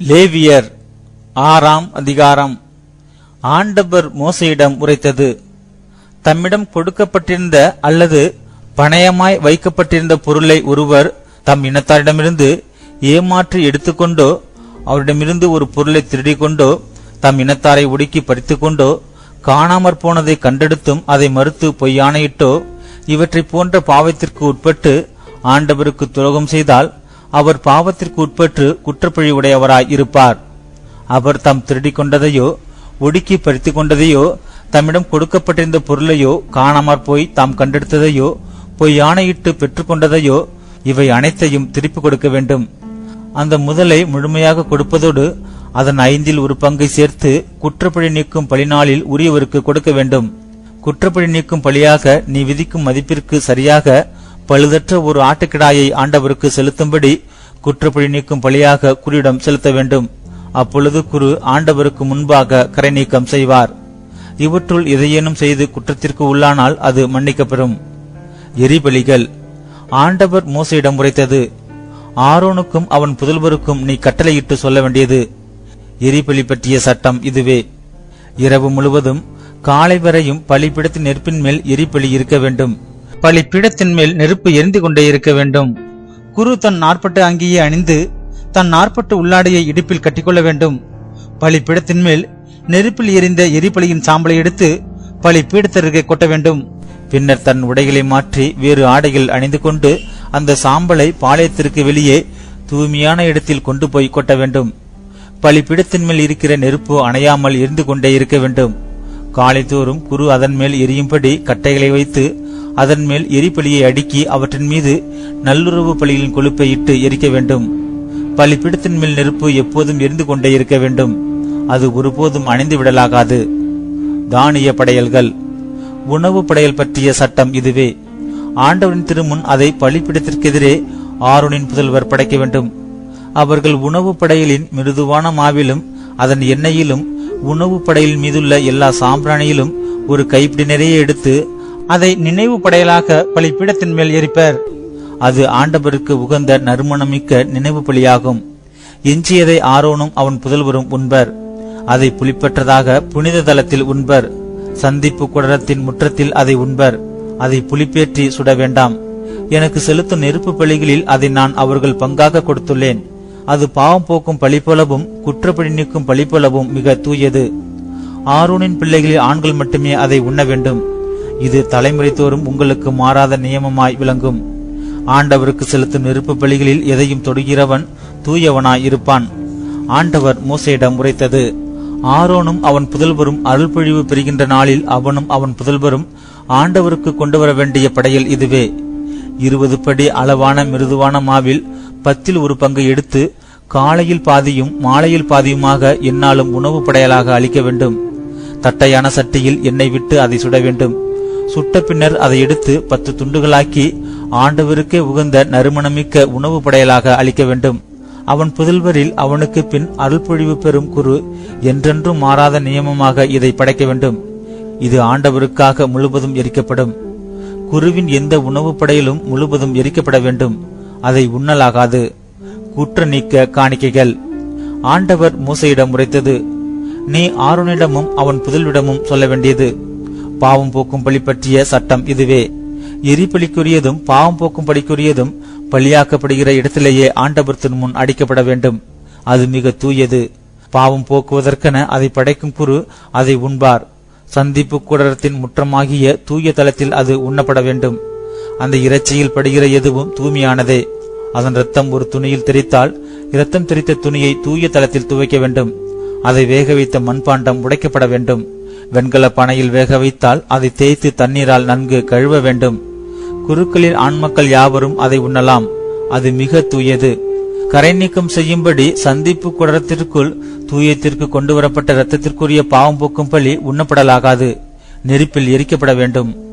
லேவியர் ஆறாம் அதிகாரம். ஆண்டவர் மோசையிடம் உரைத்தது தம்மிடம் கொடுக்கப்பட்டிருந்த அல்லது பணயமாய் வைக்கப்பட்டிருந்த பொருளை ஒருவர் தம் இனத்தாரிடமிருந்து ஏமாற்றி எடுத்துக்கொண்டோ அவரிடமிருந்து ஒரு பொருளை திருடிக்கொண்டோ தம் இனத்தாரை ஒடுக்கி பறித்துக்கொண்டோ காணாமற் போனதை கண்டெடுத்தும் அதை மறுத்து பொய்யானையிட்டோ இவற்றைப் போன்ற பாவத்திற்கு உட்பட்டு ஆண்டவருக்கு துரோகம் செய்தால் அவர் பாவத்திற்கு உட்பட்டு குற்றப்பழி உடையவராய் இருப்பார். அவர் தாம் திருடிக் கொண்டதையோ ஒடுக்கி பறித்து கொண்டதையோ தம்மிடம் கொடுக்கப்பட்டிருந்த பொருளையோ காணாமற் போய் தாம் கண்டெடுத்ததையோ பொய் ஆணையிட்டு பெற்றுக்கொண்டதையோ இவை அனைத்தையும் திருப்பிக் கொடுக்க வேண்டும். அந்த முதலை முழுமையாக கொடுப்பதோடு அதன் ஐந்தில் ஒரு பங்கை சேர்த்து குற்றப்பழி நீக்கும் பழிநாளில் உரியவருக்கு கொடுக்க வேண்டும். குற்றப்பழி நீக்கும் பழியாக நீ விதிக்கும் மதிப்பிற்கு சரியாக பழுதற்ற ஒரு ஆட்டுக்கிடாயை ஆண்டவருக்கு செலுத்தும்படி குற்றப்பழி நீக்கும் பழியாக குறியிடம் செலுத்த வேண்டும். அப்பொழுது குரு ஆண்டவருக்கு முன்பாக கரை நீக்கம் செய்வார். இவற்றுள் எதையேனும் செய்து குற்றத்திற்கு உள்ளானால் அது மன்னிக்கப்பெறும். எரிபலிகள். ஆண்டவர் மோசையிடம் உரைத்தது. ஆரோனுக்கும் அவன் புதல்வருக்கும் நீ கட்டளையிட்டு சொல்ல வேண்டியது. எரிபலி பற்றிய சட்டம் இதுவே. இரவு முழுவதும் காலை வரையும் பலிப்பிடத்தின் நெருப்பின் மேல் எரிபலி இருக்க வேண்டும். பலிப்பிடத்தின் மேல் நெருப்பு எரிந்து கொண்டே இருக்க வேண்டும். குரு தன் நாற்பட்டு அங்கேயே அணிந்து தன் நாற்பட்டு உள்ளாடையை இடுப்பில் கட்டிக்கொள்ள வேண்டும். பலிப்பிடத்தின் மேல் நெருப்பில் எரிந்த எரிபலியின் சாம்பலை எடுத்து பலி பீடத்தருகே கொட்ட வேண்டும். பின்னர் தன் உடைகளை மாற்றி வேறு ஆடைகள் அணிந்து கொண்டு அந்த சாம்பலை பாளையத்திற்கு வெளியே தூய்மையான இடத்தில் கொண்டு போய் கொட்ட வேண்டும். பலிப்பிடத்தின் மேல் இருக்கிற நெருப்பு அணையாமல் எரிந்து கொண்டே இருக்க வேண்டும். காலை தோறும் குரு அதன் மேல் எரியும்படி கட்டைகளை வைத்து அதன் மேல் எரிபலியை அடுக்கி அவற்றின் மீது நல்லுறவு பலிகளின் கொழுப்பை இட்டு எரிக்க வேண்டும். பலிப்பிடத்தின் மேல் நெருப்பு எப்போதும் எரிந்து கொண்டே இருக்க வேண்டும். அது ஒருபோதும் அணைந்து விடலாகாது. தானிய படையல்கள். உணவு படையல் பற்றிய சட்டம் இதுவே. ஆண்டவரின் திருமுன் அதை பலிப்பிடத்திற்கெதிரே ஆரோனின் புதல்வர் படைக்க வேண்டும். அவர்கள் உணவு படையலின் மிருதுவான மாவிலும் அதன் எண்ணெயிலும் உணவு படையல் மீதுள்ள எல்லா சாம்பிராணியிலும் ஒரு கைப்பிடி நிறைய எடுத்து அதை நினைவு படையலாக பலிப்பீடத்தின் மேல் எரிப்பர். அது ஆண்டவருக்கு உகந்த நறுமணமிக்க நினைவு பலியாகும். எஞ்சியதை ஆரோனும் அவன் புதல்வரும் உண்பர். அதை புலிப்பெற்றதாக புனித தலத்தில் உண்பர். சந்திப்பு குடரத்தின் முற்றத்தில் அதை உண்பர். அதை புலிப்பேற்றி சுட வேண்டாம். எனக்கு செலுத்தும் நெருப்பு பலிகளில் அதை நான் அவர்கள் பங்காக கொடுத்துள்ளேன். அது பாவம் போக்கும் பழி போலவும் குற்றப்பழி நீக்கும் பழி போலவும் மிக தூயது. ஆரோனின் பிள்ளைகளில் ஆண்கள் மட்டுமே அதை உண்ண வேண்டும். இது தலைமுறை தோறும் உங்களுக்கு மாறாத நியமமாய் விளங்கும். ஆண்டவருக்கு செலுத்தும் நெருப்பு பலிகளில் எதையும் தொடுகிறவன் தூயவனாய் இருப்பான். ஆண்டவர் மூசையிடம் உரைத்தது ஆரோனும் அவன் புதல்வரும் அருள்பொழிவு பெறுகின்ற நாளில் அவனும் அவன் புதல்வரும் ஆண்டவருக்கு கொண்டு வர வேண்டிய படையல் இதுவே. இருபது படி அளவான மிருதுவான மாவில் பத்தில் ஒரு பங்கை எடுத்து காலையில் பாதியும் மாலையில் பாதியுமாக எந்நாளும் உணவு படையலாக அளிக்க வேண்டும். தட்டையான சட்டியில் எண்ணெய் விட்டு அதை சுட வேண்டும். சுட்ட பின்னர் அதை எடுத்து பத்து துண்டுகளாக்கி ஆண்டவருக்கே உகந்த நறுமணமிக்க உணவு படையலாக அளிக்க வேண்டும். அவன் புதல்வரில் அவனுக்கு பின் அருள்பொழிவு பெறும் குரு என்றென்றும் மாறாத நியமமாக இதை படைக்க வேண்டும். இது ஆண்டவருக்காக முழுவதும் எரிக்கப்படும். குருவின் எந்த உணவு படையிலும் முழுவதும் எரிக்கப்பட வேண்டும். அதை உண்ணலாகாது. குற்ற நீக்க காணிக்கைகள். ஆண்டவர் மூசையிடம் உரைத்தது. நீ ஆரோனிடமும் அவன் புதல்விடமும் சொல்ல வேண்டியது. பாவம் போக்கும் பலி பற்றிய சட்டம் இதுவே. எரிபலிக்குரியதும் பாவம் போக்கும் பலிக்குரியதும் பலியாக்கப்படுகிற இடத்திலேயே ஆண்டபுரத்தின் முன் அடிக்கப்பட வேண்டும். அது மிக தூயது. பாவம் போக்குவதற்கென அதை படைக்கும் குரு அதை உண்பார். சந்திப்பு கூடரத்தின் முற்றமாகிய தூய தளத்தில் அது உண்ணப்பட வேண்டும். அந்த இறைச்சியில் படுகிற எதுவும் தூய்மையானதே. அதன் ரத்தம் ஒரு துணியில் தெரித்தால் இரத்தம் தெரித்த துணியை தூய தளத்தில் துவைக்க வேண்டும். அதை வேக வைத்த மண்பாண்டம் உடைக்கப்பட வேண்டும். வெண்கல பனையில் வேக வைத்தால் அதை தேய்த்து தண்ணீரால் நன்கு கழுவ வேண்டும். குருக்களில் ஆண்மக்கள் யாவரும் அதை உண்ணலாம். அது மிக தூயது. கரை நீக்கம் செய்யும்படி சந்திப்பு குடரத்திற்குள் தூயத்திற்கு கொண்டு வரப்பட்ட இரத்தத்திற்குரிய பாவம் போக்கும் பலி உண்ணப்படலாகாது. நெருப்பில் எரிக்கப்பட வேண்டும்.